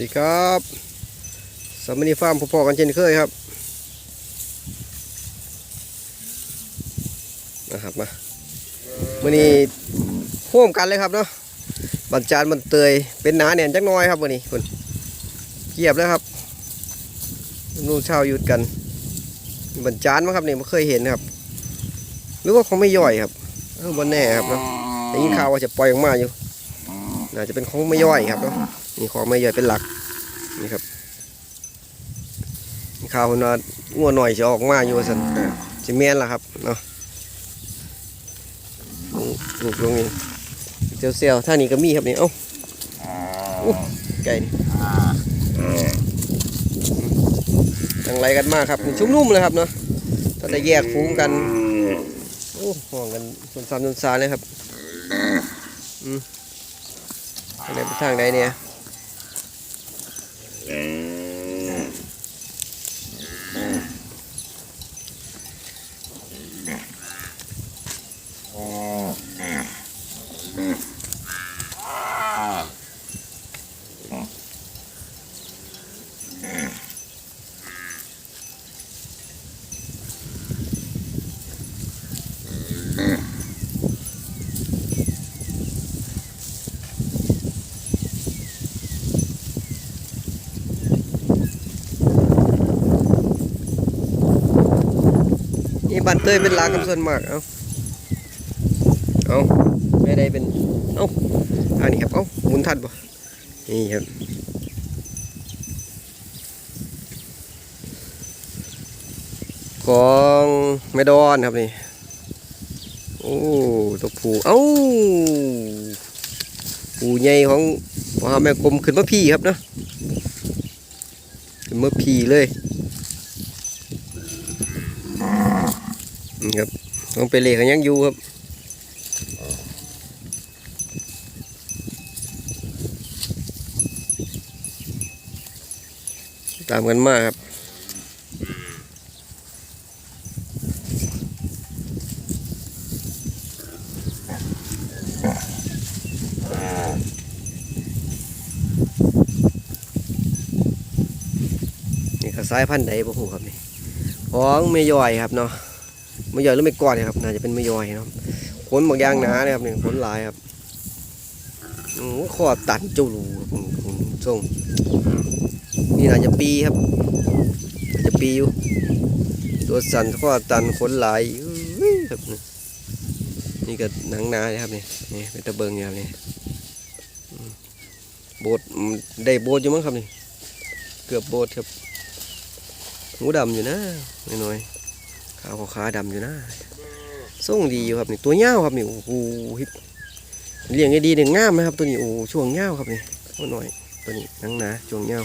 ดีครับสามินีฟาร์มพอๆกันเช่นเคยครับนะครับมามื่อนี้พ่วมกันเลยครับเนาะบันจานบันเตยเป็นหนาแน่นจักน้อยครับมื่อนี้คุณเกียบแล้วครับนู่นเช่าหยุดกันบันจานมั้งครับนี่ไม่เคยเห็นครับ หรือว่าเขาไม่ย่อยครับเออบนแน่ครับเนาะแต่ยินข่าวว่าจะปล่อยออกมาอยู่น่าจะเป็นของไม่ย่อยครับเนาะ นี่ของไม่ย่อยเป็นหลักนี่ครับข่าวคนว่างัวหน่อยจะออกมาอยู่สันจะแม่นล่ะครับเนาะลูกลงนี่เจียวเซียวท่านี้ก็มีครับนี่เอ้าไก่นี่จังไรกันมากครับชุ่มนุ่มเลยครับเนาะถ้าได้แยกฟูงกันโอ้ห่วงกันสนสามส่วนสาเลยครับอืมทางไหนไปทางใดเนี่ย นี่ เตยเป็นลากกับส่วนมากเอาเอาไม่ได้เป็นเอาอันนี้ครับเอาหมุนทันบ่นี่ครับของแม่ดอนครับนี่โอ้ตัวผูเอ้าผูใหญ่ของมหาแม่กลมขึ้นมาพี่ครับเนาะขึ้นมาพี่เลย นี่ครับต้องไปเลขกันยังอยู่ครับตามกันมากครับ นี่ก็สายพันธุ์ใดบ่ฮู้ครับนี่ของไม่ย่อยครับเนาะ ไม่ย่อยหรือไม่ก้อนเนี่ยครับน่าจะเป็นไม่ย่อยเนาะขนบางอย่างหนาเลยครับนี่ขนลายครับโอ้โหข้อตันเจ้าหลูครับผมผมส่งนี่น่าจะปีครับจะปีอยู่ ตัวสันข้อตันขนลายครับนี่ก็หนังหนาเลยครับเนี่นี่เป็นตะเบิงเนี่ยครับนี่อืมโบดได้โบดอยู่มั้งครับนี่เกือบโบดครับหูดำอยู่นะน้อยๆ ขาวขาดำอยู่นะส่งดีอยู่ครับนี่ตัวเงาครับนี่โอ้โหฮิปเลี้ยงได้ดีหนึ่งงามไหมครับ ตัวนี้โอ้ช่วงเงาครับนี่โอ้หน่อยตัวนี้นังหนาช่วงเงา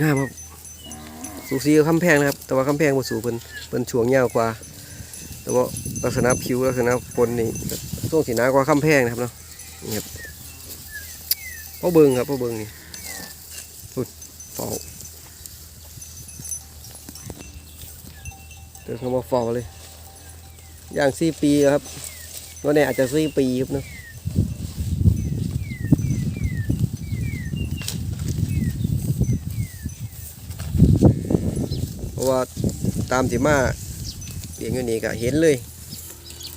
งามครับสูสีกับคำแพงนะครับ แต่ว่าคำแพงบ่สูงเพิ่นเพิ่นช่วงเงากว่า แต่ว่าลักษณะผิวลักษณะคนนี่ช่งสีหนากว่าคำแพงนะครับเนาะนี่ครับพ่อเบิงครับพ่อเบิงนี่พุ่นเฝ้า เดินเข้ามาฟอเลย อย่างสี่ปีครับวันนี้อาจจะสี่ปีครับเนอะเพราะว่าตามที่มาเลี้ยงอยู่นี่ก็เห็นเลย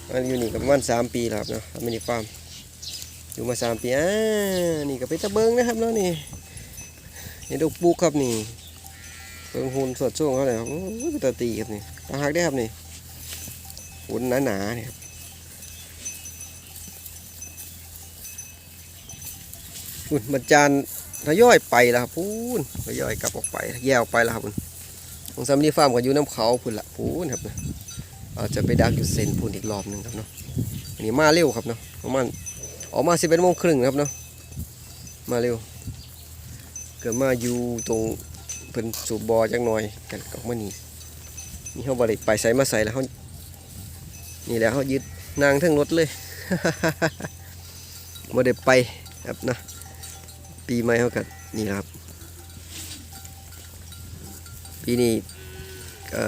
มาอยู่นี่ก็ประมาณสามปีแล้วครับเนาะมินิฟาร์มอยู่มาสามปีอ่านี่ก็เป็นตะเบิงนะครับเนาะนี่นี่ดอกปูครับนี่ เบิ่งหุ่นสดช่วงเขาเลยครับโอ้ยเป็นตาตีครับนี่ตาหักได้ครับนี่หุ่นหนาๆนี่ยครับหุ่นบรรจานทยอยไปแล้วครับพูนทยอยกลับออกไป แยกออกไปแล้วครับพุ่นของซัมนี่ฟาร์มก็อยู่น้ำเขาพุ่นละพูนครับนะอาจจะไปดักอยู่เซนพูนอีกรอบหนึ่งครับเนาะอันนี้มาเร็วครับเนาะประมาณออกมาสิบเอ็ดโมงครึ่งครับเนาะมาเร็ว เกิดมาอยู่ตรง เพิ่นสูบบอจังหน่อยกันออกมานี่นี่เขาบริไปใส่มาใส่แล้วเขานี่แล้วเขายึดนางทั้งรถเลยบ่ได้ไปครับนะ ปีใหม่เขากันี่ครับ ปีนี้ก็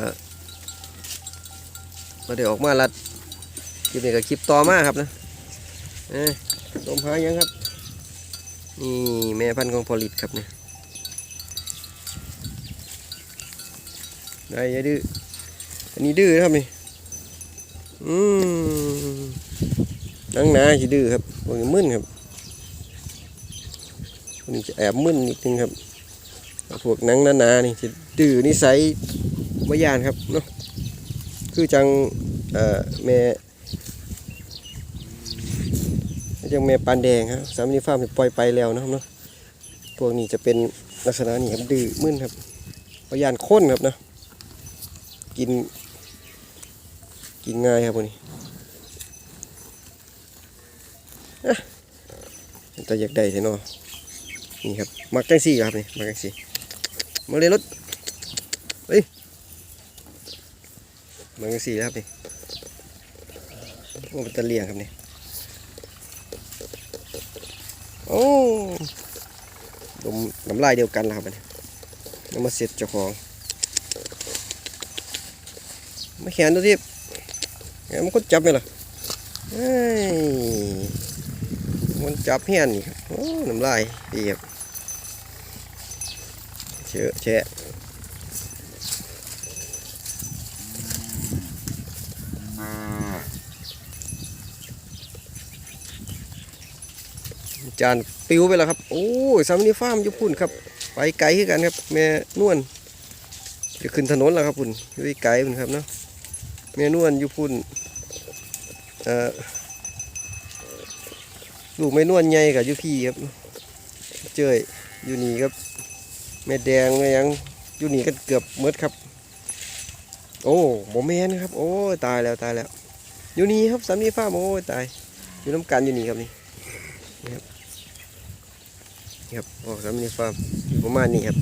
บ่ได้ออกมาลัดคลิปนี้ก็คลิปต่อมาครับนะเอ้ยสมหายังครับ นี่แม่พันธุ์ของพอลิตครับเนี่ย ได้อยาดื้ออันนี้ดื้อครับนี่อืมนังหนาสิดื้อครับพวกนี้มึนครับพวกนี้จะแอบมึนนิดนึงครับพวกนังหนาๆนี่จะดื้อนิสัยบ่ยานครับเนาะคือจังเอ่อแม่จังแม่ปานแดงครับสามนี้ฟาร์มนี่ปล่อยไปแล้วนะครับเนาะพวกนี้จะเป็นลักษณะนี้ครับดื้อมึนครับบ่ยานข้นครับเนาะ กิน กินง่ายครับพวกนี้อะอยากได้ใช่เนาะนี่ครับมักจังซี่ครับนี่มักจังซี่มาเลยรถเฮ้ยมักจังซี่ครับนี่โอ้เป็นตะเลียงครับนี่โอ้ดมน้ำลายเดียวกันแล้วครับอันนี่น้ำมาเสร็จเจ้าของ มาแขนดูที่แหมมันก็จับไหมล่ะมันจับเฮียนนี่ครับโอ้น้ำลายดีครับเชอะแชะจานปิวไปแล้วครับ โอ้ยสามนี่ฟาร์มยู่พุ่นครับ ไปไกลขึ้นกันครับ แม่นวลจะขึ้นถนนแล้วครับพุ่นอยู่ไกลพุ่นครับเนาะ แม่นวลอยู่พุ่นอ่อลูกแม่นวลใหญ่กับยูพี่ครับ เจยอยู่นี่ครับแม่แดงแม่ยังอยู่นี่กันเกือบหมดครับ โอ้โมแมนครับ โอ้ตายแล้วตายแล้ว อยู่นี่ครับสามีฟ้าร์มโอ้ตาย อยู่น้ำกันอยู่นี่ครับนี่นี่ครับนี่ครับออกสามีฟาร์มอยู่ประมาณนี้ครับ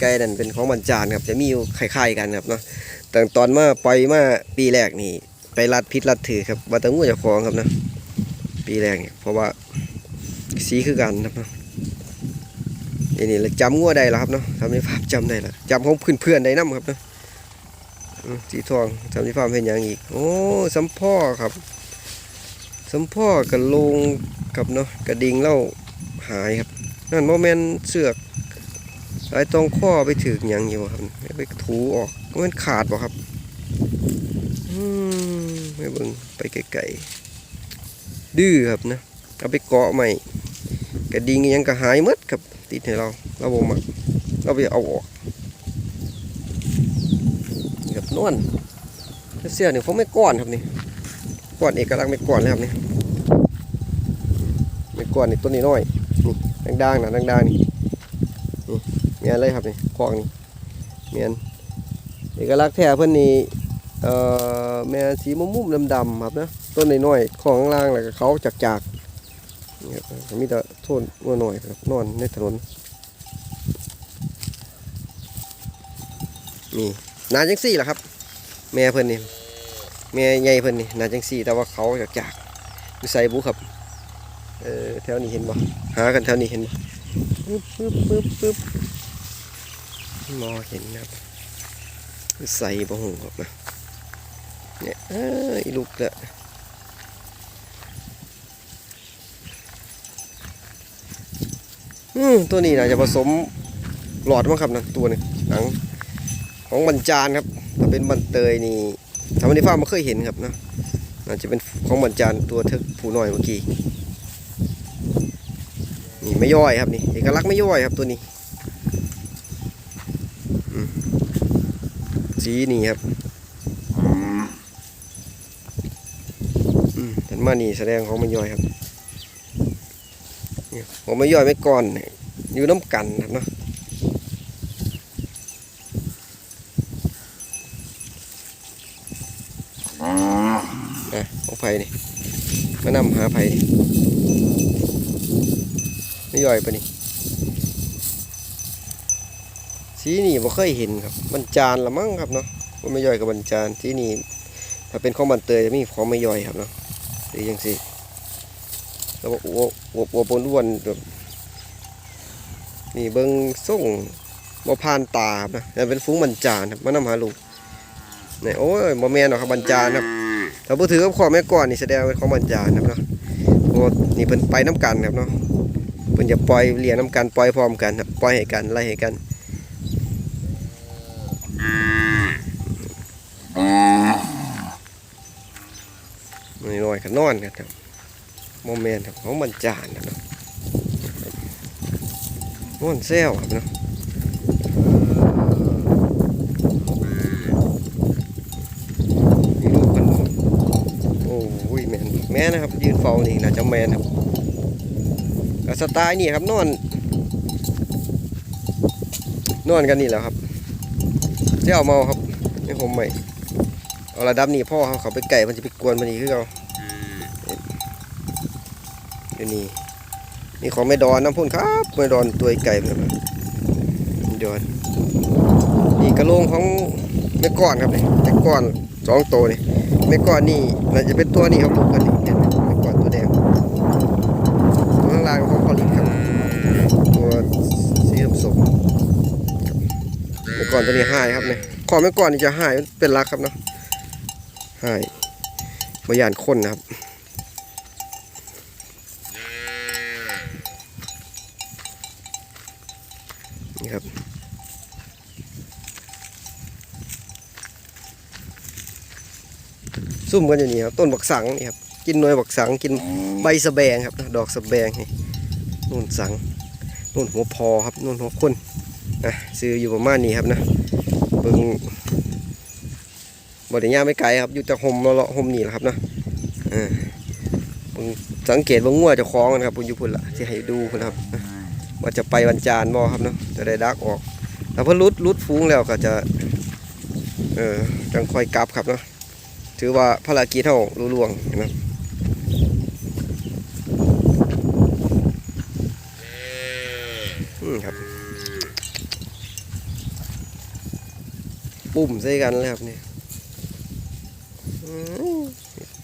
ใกล้ๆนั่นเป็นของบรรจานครับ จะมีอยู่คล้ายๆกันครับเนาะแต่ตอนมาปล่อยมาปีแรกนี่ ไปรัดพิษรัดถือครับว่าแตงูจะคลองครับนะปีแรกเนี่ยเพราะว่าสีคือกันครับเนาะนี่นี่เราจำงัวได้แล้วครับเนาะทำในภาพจำได้แล้วจำของเพื่อนๆได้น้ำครับเนาะสีทองทำในภาพเป็นอย่างอีก โอ้สัมพ่อครับ สัมพ่อกับลงกับเนาะกระดิ่งเล่าหายครับนั่นโมเมนต์เสือก สายตรงข้อไปถึงยังอยู่ครับไปถูออกมันขาดบ่ครับอืมไม่เบิ่งไปไกลๆดื้อครับนะเอาไปเกาะใหม่กระดิ่งอิหยังก็หายหมดครับ ติดให้เราเราบ่มักเราไปเอาออกนี่ครับนวลเสื้อนี่เขาไม่ก้อนครับนี่ก้อนเอกลักษณ์ไม่ก้อนเลยครับนี่ไม่ก้อนนี่ต้นนี้น้อยนี่ด่างๆนะด่างๆนี่ เมียนเลยครับนี่คลองนี่เมียนเอกลักษณ์แท้เพิ่อนนี่เอ่อแม่สีมุมๆดำๆครับนะต้นน้อยๆของข้างล่างแล้วก็เขาจากจากๆนี่ครับมีแต่โทนงัวหน่อยครับนอนในถนนนี่นาจังซี่แหละครับ แม่เพิ่อนนี่แม่ใหญ่เพิ่อนนี่นาจังซี่ แต่ว่าเขาจากจากๆอยู่ใส่บุครับเออแถวนี้เห็นบ่หากันแถวนี้เห็นบ่ปึ๊บปึ๊บปึ๊บปึ๊บ มอเห็นนะครับใส่บะหูออกมาเนี่ยเอ้ยลูกละอืมตัวนี้นะจะผสมหลอดมั้งครับนะตัวนี้หนังของบรรจานครับถ้าเป็นบันเตยนี่ทำในฟ้ามไม่เคยเห็นครับนะน่าจะเป็นของบรรจานตัวเทกผู้น้อยเมื่อกี้นี่ไม่ย่อยครับนี่เอกลักษณ์ไม่ย่อยครับตัวนี้อืม สีนี่ครับอืมเห็นมานี่แสดงของไม่ย่อยครับนี่ของไม่ย่อยไม่ก่อนเนี่ยอยู่น้ำกันครับเนาะนะของไผ่นี่มานำหาไผ่นี่ไม่ย่อยปะนี่ สีนี่บ่เคยเห็นครับบรรจานละมั้งครับเนาะว่าไม่ย่อยกับบรรจานสีนี่ถ้าเป็นของบันเตยจะมีของไม่ย่อยครับเนาะสียังสิแล้วก็อวบอวบอวบอ้วนแบบนี่เบิ้งส่งบ่ผ่านตาบนะแต่เป็นฟุ้งบรรจานครับมานำหาลูกนี่โอ้ยบ่แม่นหรอกครับบรรจานครับถ้าบ่ถือกับข้อแม่ก่อนนี่แสดงว่าเป็นของบรรจานครับเนาะเพราะนี่เพิ่นไปน้ำกันครับเนาะเพิ่นจะปล่อยเลี้ยงน้ำกันปล่อยพร้อมกันครับปล่อยให้กันไล่ให้กัน นี่น้อยก็นอนกันครับโมเมนต์ครับของมันจานนะเนาะนอนแซวครับเนาะนี่ลูกเพิ่นโอ้ยแมนแม่นะครับยืนเฝ้านี่น่าจะแมนครับก็สไตล์นี่ครับนอนนอนกันนี่แหละครับเจ้าเมาครับไม่ผมใหม่ เอาระดับนี้พ่อเขาเขาไปไก่มันจะไปกวนมันอีกคือเขาเดี๋ยวนี้นี่ของไม่ดอนน้ำพ่นครับไม่ดอนตัวไก่ครับไม่ดอนนี่กระโหลงของแม่ก้อนครับนี่แม่ก้อนสองตัวนี่แม่ก้อนนี่น่าจะเป็นตัวนี้ครับลูกกันนี่เห็นไหมแม่ก้อนตัวแดงตัวข้างล่างของพอลินครับตัวสีส้มๆเมื่อก่อนตัวนี้หายครับเนี่ยขอเมื่อก่อนนี่จะหายเป็นรักครับเนาะ หายบยานคนนะครับ นี่ครับ ซุ่มกันอยู่นี่ครับ ต้นบักสังนี่ครับ กินหน่วยบักสัง กินใบสะแบงครับ ดอกสะแบงนี่นู่นสังนู่นหัวพอครับนู่นหัวคนนะซื้ออยู่ประมาณนี้ครับนะเบิ่ง บ่ได้ย่าไม่ไกลครับ อยู่แต่ห่มเลาะห่มนี่แหละครับเนาะสังเกตว่างัวจะคล้องนะครับพุ่นอยู่พุ่นละที่ให้ดูพุ่นครับว่าจะไปวันจานบ่ครับเนาะจะได้ดักออกถ้าเพิ่นรุดรุดฟูงแล้วก็จะเออจังค่อยกลับครับเนาะถือว่าภารกิจเฮาลุล่วงนะอืมครับปุ่มใส่กันเลยครับเนี่อืม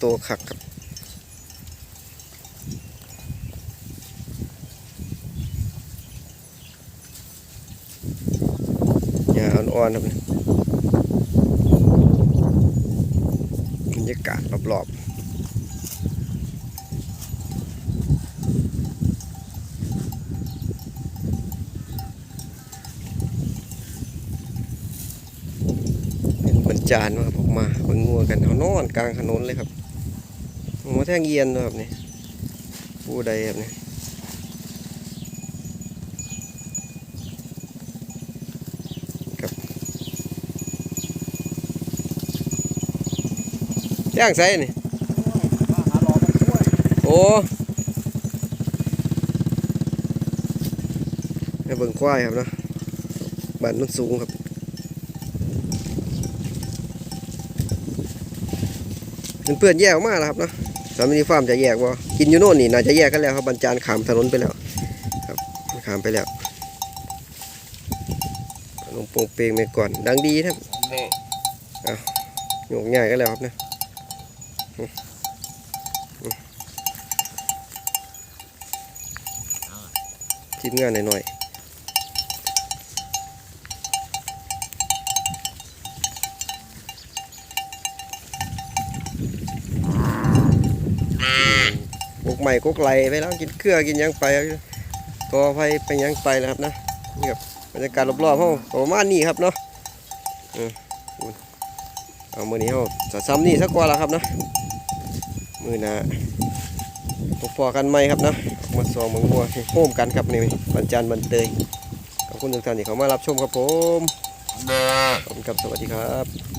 ตัวขักครับหญ้าอ่อนๆครับบรรยากาศรอบๆเป็นบรรจานมาครับออก มาเบิ่งงัวกันเขานอนกลางถนนเลยครับหัวแท่งเยียนด้วยครับนี่ผู้ใดครับนี่ครับย่างใส่นี่โอ้ให้เบิ่งควายครับเนาะบ้านนุ่นสูงครับ เพื่อนๆแยกออกมาแล้วครับเนาะสามีฟาร์มจะแยกว่ากินอยู่โน่นนี่น่าจะแยกกันแล้วครับบรรจานขามถนนไปแล้วครับขามไปแล้วลงโปงเปงไปก่อน ดังดีครับโยกง่ายกันแล้วครับนะอืมอืมทีมงานหน่อยๆ ใหม่กกไหลไปแล้วกินเครือกินหยังไปก็ไปไปหยังไปแล้วครับนะนี่ครับบรรยากาศรอบๆห้องประมาณนี้ครับเนาะเออเอามือนี้เขาจะซ้ำนี่สักกว่าแล้วครับนะมือหนาพบพอกันไหมครับนะออกมาซองมังมัวโฮมกันครับนี่บรรจานบรรเตยขอบคุณทุกท่านที่เข้ามารับชมครับผมขอบคุณครับสวัสดีครับ